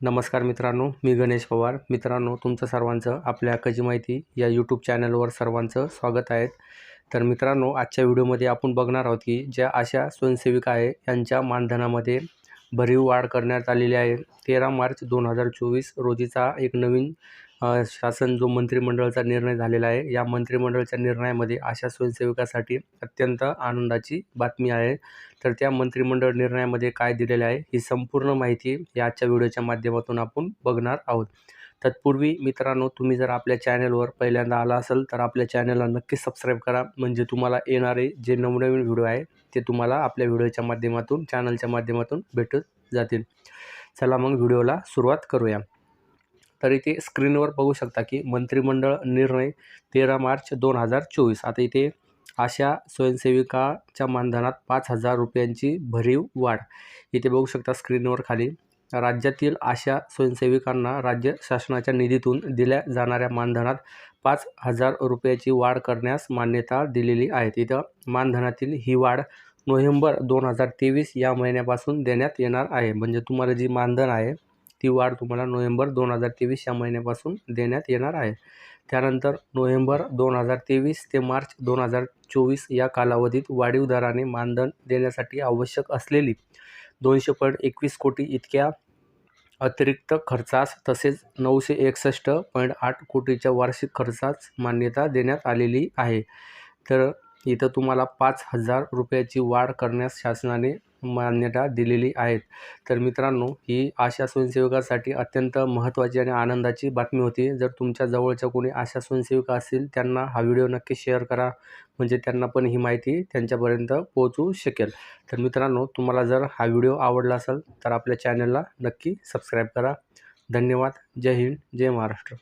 नमस्कार मित्रांनो मी गणेश पवार. मित्रांनो तुमचं सर्वांचं आपल्या हक्काची माहिती या यूट्यूब चॅनलवर सर्वांचं स्वागत आहे. तर मित्रांनो आजच्या व्हिडिओमध्ये आपण बघणार आहोत की ज्या अशा स्वयंसेविका आहे यांच्या मानधनामध्ये भरीव वाढ करण्यात आलेली आहे. तेरा मार्च दोन हजार चोवीस रोजीचा एक नवीन शासन जो मंत्रिमंडळाचा निर्णय झालेला आहे या मंत्रिमंडळाच्या निर्णयामध्ये अशा स्वयंसेवकासाठी अत्यंत आनंदाची बातमी आहे. तर त्या मंत्रिमंडळ निर्णयामध्ये काय दिलेले आहे ही संपूर्ण माहिती या आजच्या व्हिडिओच्या माध्यमातून आपण बघणार आहोत. तत्पूर्वी मित्रांनो तुम्ही जर आपल्या चॅनलवर पहिल्यांदा आला असेल तर आपल्या चॅनलला नक्की सबस्क्राईब करा. म्हणजे तुम्हाला येणारे जे नवनवीन व्हिडिओ आहे ते तुम्हाला आपल्या व्हिडिओच्या माध्यमातून चॅनलच्या माध्यमातून भेटत जातील. चला मग व्हिडिओला सुरुवात करूया. तर इथे स्क्रीनवर बघू शकता की मंत्रिमंडळ निर्णय तेरा मार्च दोन हजार चोवीस. आता इथे अशा स्वयंसेविकाच्या मानधनात पाच हजार रुपयांची भरीव वाढ. इथे बघू शकता स्क्रीनवर खाली राज्यातील अशा स्वयंसेविकांना राज्य शासनाच्या निधीतून दिल्या जाणाऱ्या मानधनात पाच हजार रुपयाची वाढ करण्यास मान्यता दिलेली आहे. इथं मानधनातील ही वाढ नोव्हेंबर दोन हजार तेवीस या महिन्यापासून देण्यात येणार आहे. म्हणजे तुम्हाला जी मानधन आहे ती वाढ तुम्हाला नोव्हेंबर दोन हजार तेवीस या महिन्यापासून देण्यात येणार आहे. त्यानंतर नोव्हेंबर दोन हजार तेवीस ते मार्च दोन हजार चोवीस या कालावधीत वाढीव दराने मानधन देण्यासाठी आवश्यक असलेली दोनशे पॉईंट एकवीस कोटी इतक्या अतिरिक्त खर्चास तसेच नऊशे एकसष्ट पॉईंट आठ कोटीच्या वार्षिक खर्चास मान्यता देण्यात आलेली आहे. तर इथं तुम्हाला पाच हजार रुपयाची वाढ करण्यास शासनाने मान्यता दिलेली आहेत. तर मित्रांनो ही आशा स्वयंसेवकासाठी अत्यंत महत्त्वाची आणि आनंदाची बातमी होती. जर तुमच्या जवळच्या कोणी आशा स्वयंसेविका असतील त्यांना हा व्हिडिओ नक्की शेअर करा. म्हणजे त्यांना पण ही माहिती त्यांच्यापर्यंत पोहोचू शकेल. तर मित्रांनो तुम्हाला जर हा व्हिडिओ आवडला असेल तर आपल्या चॅनलला नक्की सबस्क्राईब करा. धन्यवाद. जय हिंद. जय महाराष्ट्र.